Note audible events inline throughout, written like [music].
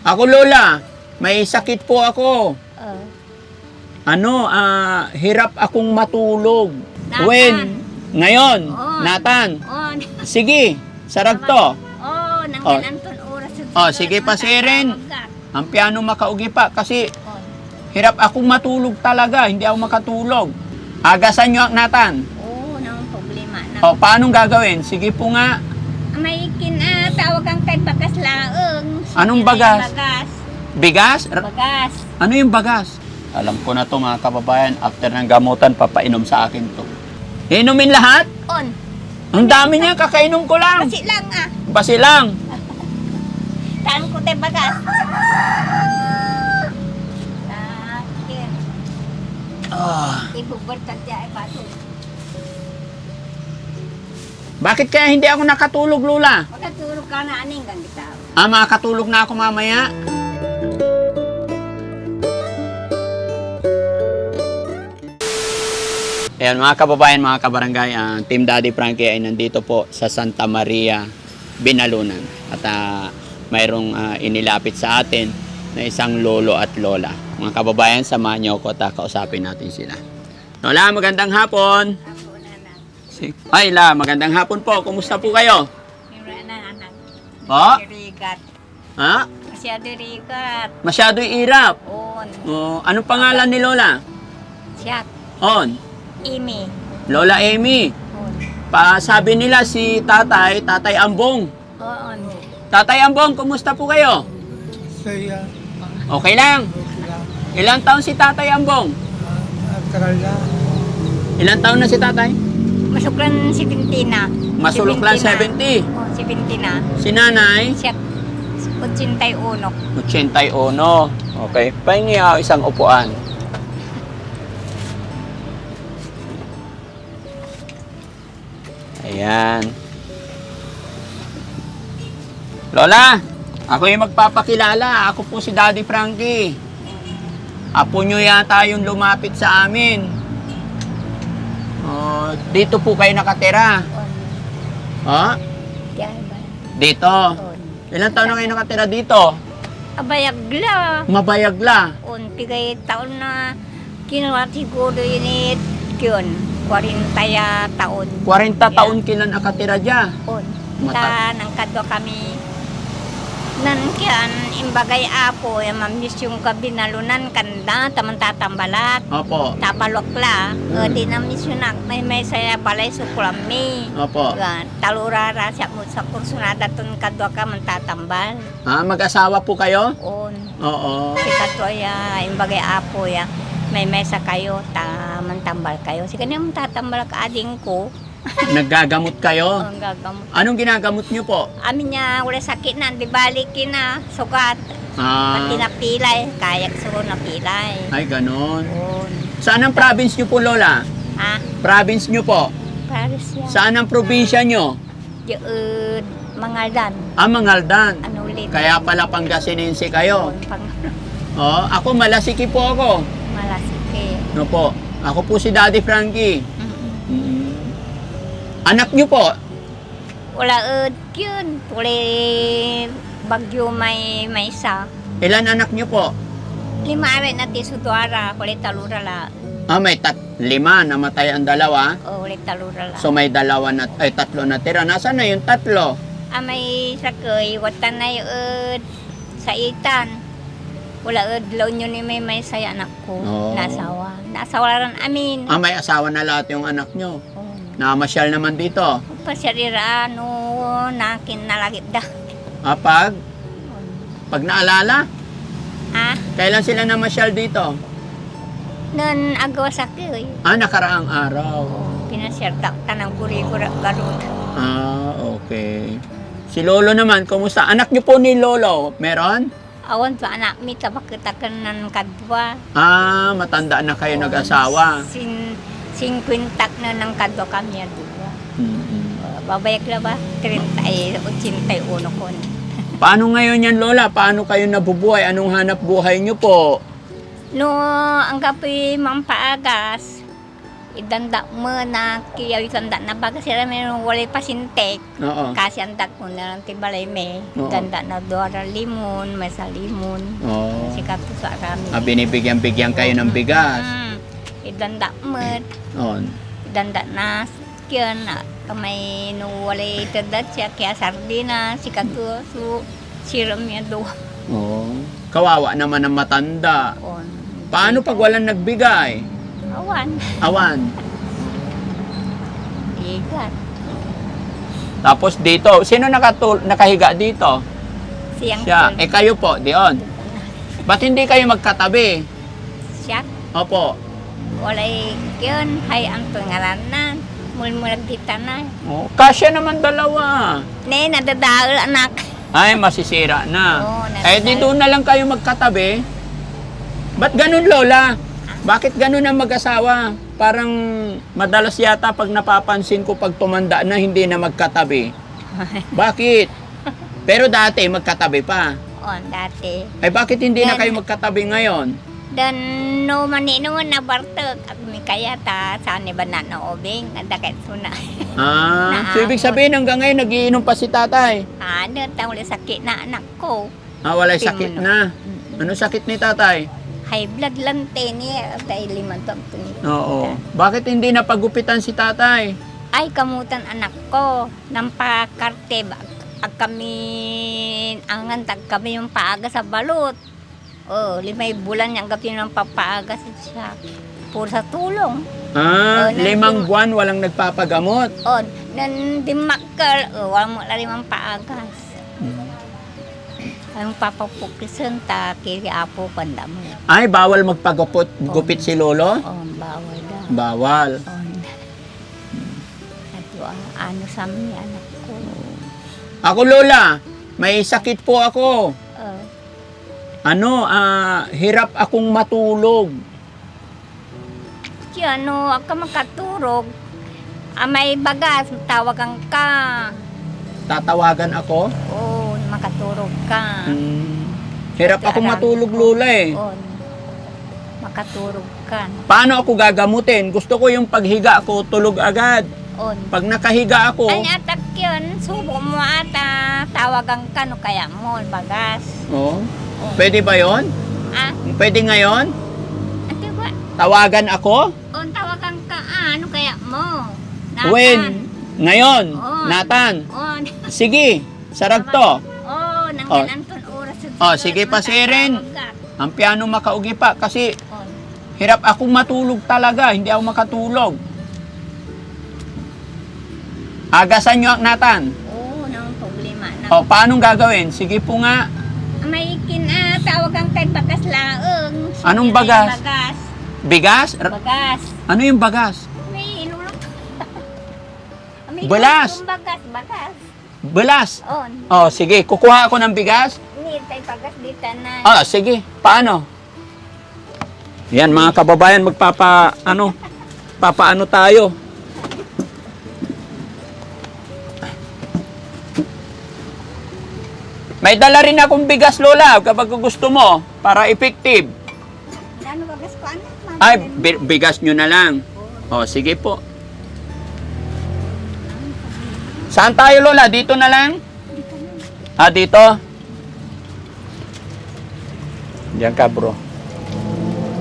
Ako, Lola, may sakit po ako. Oh. Ano, ah, hirap akong matulog. Nathan. When? Ngayon, Oo. Nathan. Oh, Sige, sarag to. oh, nang Oh. anton oras. sa Oh, sige pa, Siren. Ang piano makaugi pa kasi Oh. hirap akong matulog talaga. Hindi ako makatulog. Agasan nyo, Nathan. Oo, nang problema na. O, paanong gagawin? Sige po nga. May kina, tawagan kay bagas laeng. Sige Anong bagas? Bagas. Bigas? R- Bagas. ano yung bagas? Alam ko na to mga kababayan. After ng gamutan, papainom sa akin to. Inumin lahat? On. Ang dami niya, kakainom ko lang. Kasi lang ah. Basi lang. [laughs] Saan ko tayo bagas? Ah, Ibubot ka siya ay bato. Bakit kaya hindi ako nakatulog, Lula? Magkatulog ka na aning kang kita. Ah, makakatulog na ako mamaya. Ayan mga kababayan, mga kabarangay, ang Team Daddy Frankie ay nandito po sa Santa Maria, Binalunan. At ah, mayroong ah, inilapit sa atin na isang lolo at lola. Mga kababayan, samahan niyo ako at kausapin natin sila. Lola, magandang hapon. Ako na na. Si- Ay, la, magandang hapon po. Kumusta po kayo? Meron na anak. Po? Dirigat. Ha? Masyado dirigat. Masyadong irap. On. Oh, anong pangalan ni Lola? Siyak. On. Imi. Lola Amy. On. Pa sabi nila si Tatay, Tatay Ambong. On. Tatay Ambong, kumusta po kayo? Saya, Okay lang. okay lang. Ilang taon si Tatay Ambong? Na. Ilang taon na si Tatay? Masuklan si Bintina. Masulok lang 70. Oh, si Bintina. Si Nanay, Siyak. 81. 81. Okay, pahingi ako isang upuan. Ayan. Lola, ako yung magpapakilala. Ako po si Daddy Frankie. Apo nyo yata yung lumapit sa amin. Dito po kayo nakatira. Ha? Dito. Ilang taon na kayo nakatira dito? Abayagla. Mabayagla. On. Tigay taon na kinuha siguro yun it. Yun. 40 ya taon. 40 taon kila nakatira dyan. On. Mata- Ta nang kadwa kami nan kian imbagay apo ya mamis yung gabi nalunan kanda taman tatambalat Opo. tapalokla Mm. mm. di namis yun nak may may saya balay sukulami Opo. Gan, talurara siya mo sa kursunada tun kadwa ka man tatambal Ah, mag-asawa po kayo? on Oo. si kadwa ya imbagay apo ya may may sa kayo ta man tambal kayo si kanya man tatambal ka ading ko Naggagamot kayo? ang gagamot Anong ginagamot niyo po? amin niya wala sakit na di balikin na sugat Ah, Pati napilay, kayak sugo napilay. ay, ganon. On. Saan ang province niyo po, Lola? Ha? Province niyo po? Paris yan. Saan ang probinsya niyo? Yun, mangaldan. Ah, Mangaldan. Ano ulit? Kaya pala Pangasinense kayo. Pang [laughs] Oh, ako malasiki po ako. malasike. No po. Ako po si Daddy Frankie. Anak niyo po? Wala ud yun. Tuli bagyo may may isa. Ilan anak niyo po? Lima awe na ti sudwara. Kulit talura la. Ah, may tat lima, namatay ang dalawa. O ulit talura la. So may dalawa na, ay tatlo na tira. Nasaan na yung tatlo? ah, may sakoy. Watan na yun. Sa itan. Wala ud laon yun ni may may saya anak ko. Oo. Nasawa. Nasawa rin amin. Ah, may asawa na lahat yung anak nyo. Oh. Namasyal naman dito. Pasyarira, ano, nakin nalagip da. Ah, pag, pag naalala, Ah, kailan sila namasyal dito? nun agawa sa kiyoy. Ah, nakaraang araw. Pinasyarta ka ng guri-gura garot. Ah, okay. Si Lolo naman, kumusta? Anak niyo po ni Lolo, meron? Awan pa anak mi tabakita ka ng kadwa. Ah, matanda na kayo nag-asawa. Sin, sinkwintak na ng kadwa kami yan. Diba? Mm-mm. Babayak na ba? 30 ay 81 ko. Paano ngayon yan, Lola? Paano kayo nabubuhay? Anong hanap buhay niyo po? No, ang kapoy mampaagas. idanda mo na kiyaw itanda na baga sila meron wala pasintek. Oo. Kasi ang dag mo na lang tibalay me. Oo. Danda na doara limon, may sa limon. Oo. Si kato sa arami. Ah, binibigyan-bigyan kayo ng bigas. Mm. Idanda mo, Oo. idanda na kyan na kamay no wala itanda siya kaya sardina si kato su siram niya do. Oo. Kawawa naman ang matanda. On. Paano pag walang nagbigay? Awan. Awan. Igat. Tapos dito, sino nakatul nakahiga dito? Siyang Siya. Eh kayo po, diyon. Ba't hindi kayo magkatabi? siya Opo. Walay yun hay ang tungaranan mulmulag kita na Oh, kasya naman dalawa. ne nadadaal anak Ay, masisira na. Oo, eh, di doon na lang kayo magkatabi. Ba't ganun, Lola? Bakit ganun ang mag-asawa? Parang madalas yata pag napapansin ko pag tumanda na hindi na magkatabi. [laughs] Bakit? Pero dati magkatabi pa. on dati Ay bakit hindi na Yan. kayo magkatabi ngayon? Dan no manino na bartek at may kaya ta sani ba na [laughs] na obeng ada kay suna Ah, so ibig sabihin hanggang ngayon nagiinom pa si tatay. ano ta wala sakit na anak ko. Ah, walay sakit na. Ano sakit ni tatay? high blood lang teni. Tay limang taon to ni Oo. Bakit hindi na pagupitan si tatay? ay kamutan anak ko. Nang pakarte ba ag kami angan tag kami yung paaga sa balot oh limay bulan yung gabi ng papaaga sa siya. Puro sa tulong. Ah, Oh, limang buwan walang nagpapagamot. on nan dimakal oh wala mo limang paagas. Ang papapukisan ta kiri apo panda mo. Ay, bawal magpagupot, gupit si lolo? on bawal daw. Bawal. on Ato, ah, ano sa amin anak ko? Ako, lola, may sakit po ako. Ano, ah, hirap akong matulog. Kaya ano, ka makaturog, ah, may bagas, tawagan ka. Tatawagan ako. Oo, makaturog ka. Hmm. Hirap akong matulog, lola eh. Oo, makaturog ka. Paano ako gagamutin? Gusto ko yung paghiga ko, tulog agad. On. Pag nakahiga ako, Ay, atak yun, subo mo ata, tawagan ka, no kaya mo, bagas. oh, Oo. pwede ba yon? Ah, Pwede ngayon? ate ba? Tawagan ako? On, tawagan ka, ah, ano kaya mo? Nathan. When? Ngayon? Oo. Nathan? On. Sige, sarag to. Oh, nang Oh. gananton oras. Oh, sige pa, Siren. matatawag ka. Ang piano makaugi pa kasi On. hirap akong matulog talaga. Hindi ako makatulog. Agasan nyo, Nathan. Oo, nang problema na. O, paano gagawin? Sige po nga. May kina, tawagan kay bagas laeng. Anong Sige na bagas? Bagas. Bigas? Bagas. ano yung bagas? May ilulot. [laughs] May Balas. bagas, bagas. Belas. On. O, sige. Kukuha ako ng bigas. Ni tay bagas dito na. Ah, sige. Paano? Yan, mga kababayan, magpapa, ano, [laughs] papaano tayo. May dala rin akong bigas, Lola, kapag gusto mo, para effective. Ano bagas ko anak? Ay, bi- bigas nyo na lang. O, sige po. Saan tayo, Lola? Dito na lang? Ah, dito? Diyan ka, bro.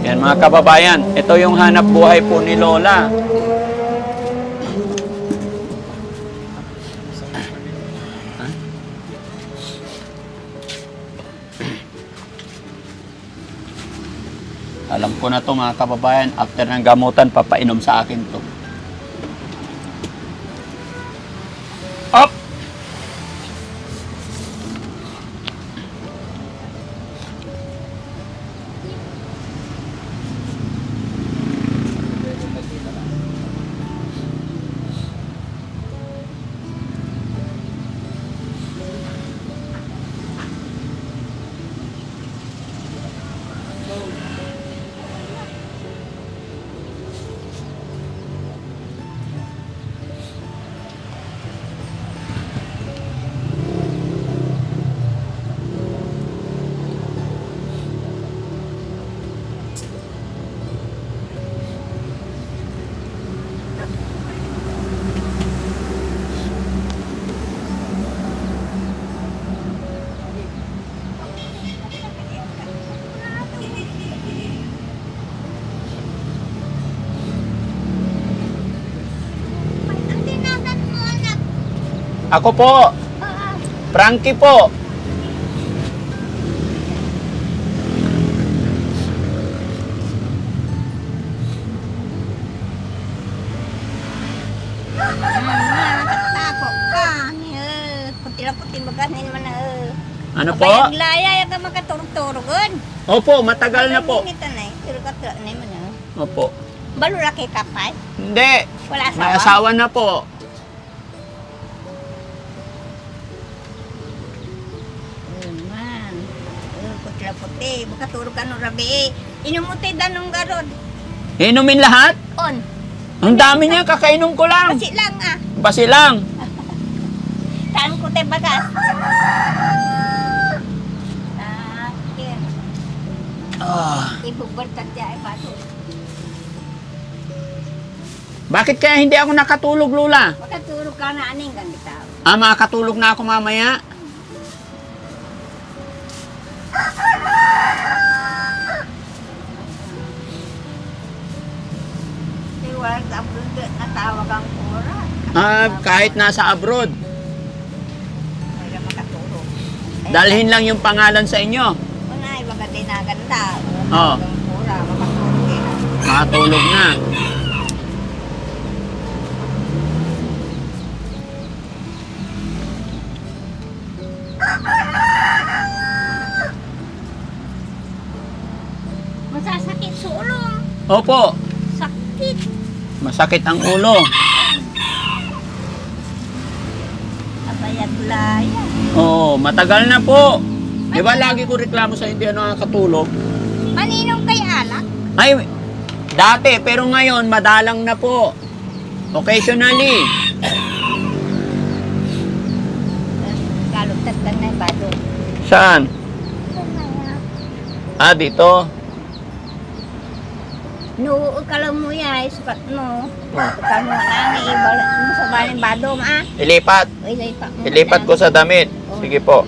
Yan, mga kababayan. Ito yung hanap buhay po ni Lola. Alam ko na to mga kababayan, after ng gamutan, papainom sa akin to. Ako po. Frankie po. Ano po? Laya ka makaturog-turogon. Opo, matagal na po. Eh. Opo. Balo laki kapay. Hindi. Wala asawa. May asawa na po. Puti-puti. Makaturog ka nung rabi. Inumuti danong garod. Inumin lahat? On. Ang dami niya, kakainom ko lang. Kasi lang ah. Basi lang. [laughs] Saan ko tayo bagas? Ah, ay bato. bakit kaya hindi ako nakatulog, Lula? Makaturo ka na aning bitaw. Ah, makakatulog na ako mamaya. Ah, kahit nasa abroad. Dalhin lang yung pangalan sa inyo. Una ay mga dinaganda. Oo. Makatulog na. Masasakit sa ulo. Opo, Sakit. masakit ang ulo. Laya. Oo, matagal na po. Di ba lagi ko reklamo sa hindi ano nakakatulog? Maninong kay alak? Ay, dati, pero ngayon, madalang na po. Occasionally. Galutat ka na yung bado. Saan? Ah, dito. Nuo ka lang mo ya, sukat mo. Oh. Sukat mo na, ibalik mo sa baling bado, ma. Ilipat. Ilipat mo. Ilipat ko sa damit. Sige po.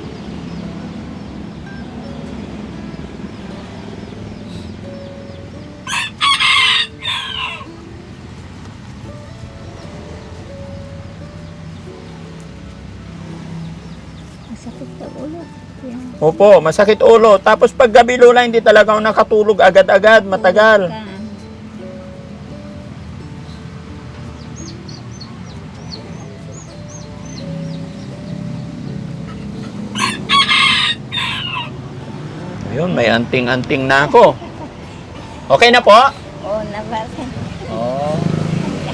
Masakit sa ulo. Yan. Opo, masakit ulo. Tapos pag gabi lola, hindi talaga ako nakatulog agad-agad, matagal. Ka. May anting-anting na ako. Okay na po? Oh, nabasin. Oo.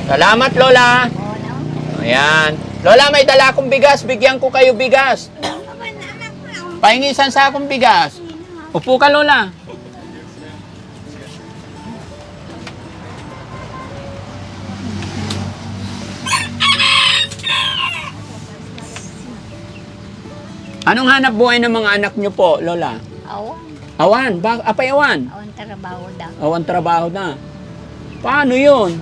Salamat, Lola. Oh, no. Ayan. Lola, may dala akong bigas. Bigyan ko kayo bigas. Abay, na anak ko lang. Pahingi isang sakong bigas. Upo ka, Lola. Anong hanap buhay ng mga anak nyo po, Lola? Awan. Awan, ba, apay awan. Awan trabaho daw. Awan trabaho na. Paano yun?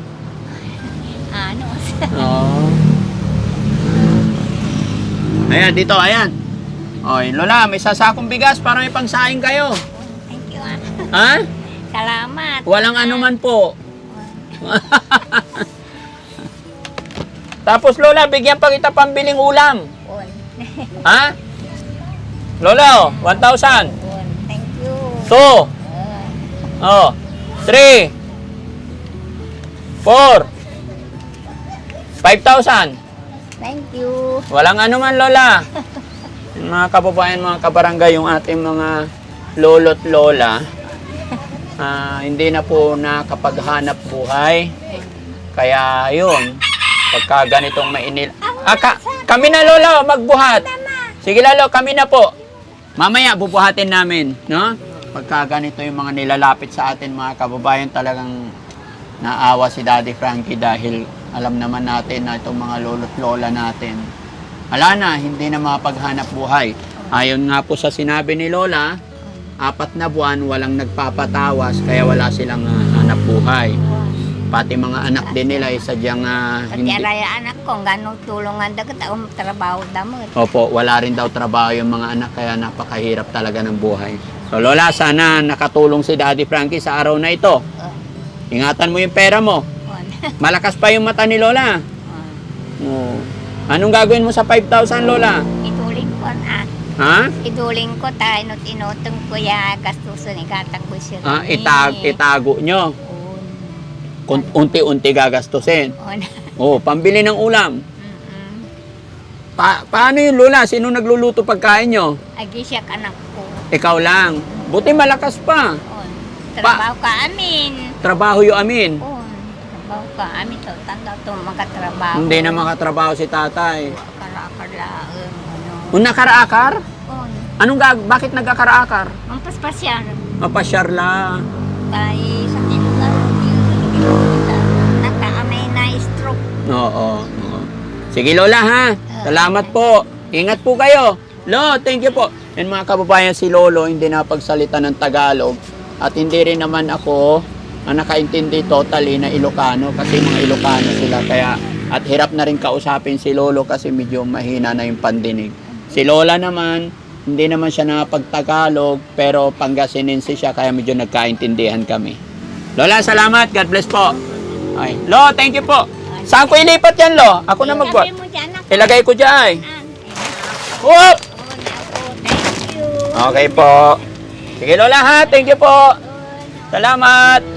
Ano? [laughs] Oo. Ayan, dito, ayan. Oy, Lola, may sasakong bigas para may pangsaing kayo. Thank you, ah. [laughs] Ha? Salamat. Walang anuman po. [laughs] Tapos, Lola, bigyan pa kita pambiling ulam. On. Ha? Lola, oh, 1,000. On. Thank you. 2. Ah. Oh. 3. 4. 5,000. Thank you. Walang ano man, Lola. [laughs] mga kababayan, mga kabarangay, yung ating mga lolo't lola, ah, hindi na po nakapaghanap buhay. Kaya yun, pagka ganitong mainil... Ah, ka- kami na, Lola, magbuhat. Sige, Lalo, kami na po. Mamaya, bubuhatin namin, no? Pagka ganito yung mga nilalapit sa atin, mga kababayan, talagang naawa si Daddy Frankie dahil alam naman natin na itong mga lolo't lola natin, wala na, hindi na makapaghanap buhay. Ayon nga po sa sinabi ni Lola, apat na buwan walang nagpapatawas kaya wala silang ah, hanap buhay. Pati mga anak din nila ay sadyang ah, Pati hindi. araya anak ko, ganong tulungan dagat ang trabaho damo. Opo, wala rin daw trabaho yung mga anak kaya napakahirap talaga ng buhay. So Lola, sana nakatulong si Daddy Frankie sa araw na ito. On. Ingatan mo yung pera mo. On. [laughs] Malakas pa yung mata ni Lola. On. Oo. Anong gagawin mo sa 5,000, Lola? Ituling ko na. Ha? Ituling ko tayo, inot inutong ko ya, gastusin, igatang ko siya. Ah, itag, itago nyo. Unti-unti gagastusin. Oh, pambili ng ulam. Pa- paano yun, Lola? Sino nagluluto pagkain nyo? Agi siya anak ko. Ikaw lang. Buti malakas pa. On. Trabaho ka amin. Trabaho yung amin. On. Trabaho ka amin. So, tanda ito makatrabaho. Hindi na makatrabaho si tatay. Karakala. Ano. Kung nakaraakar? On. Anong gag bakit nagkakaraakar? Mampaspasyan. Mapasyar lang. Kay sa tinta. Nakaamay na stroke. Oo. oo. Sige Lola ha. Salamat po. Ingat po kayo. Lo, thank you po. Yan mga kababayan si Lolo hindi napagsalita ng Tagalog at hindi rin naman ako ang nakaintindi totally na Ilocano kasi mga Ilocano sila kaya at hirap na rin kausapin si Lolo kasi medyo mahina na yung pandinig. Si Lola naman hindi naman siya nakapagtagalog pero Pangasinense siya kaya medyo nagkaintindihan kami. Lola, salamat. God bless po. Okay. Lo, thank you po. Saan ko ilipat yan, Lo? Ako na magbuhat. Ilagay ko dyan. Oh, Whoop! nako. Thank you. Okay po. Sige, Lola ha. Thank you po. Salamat.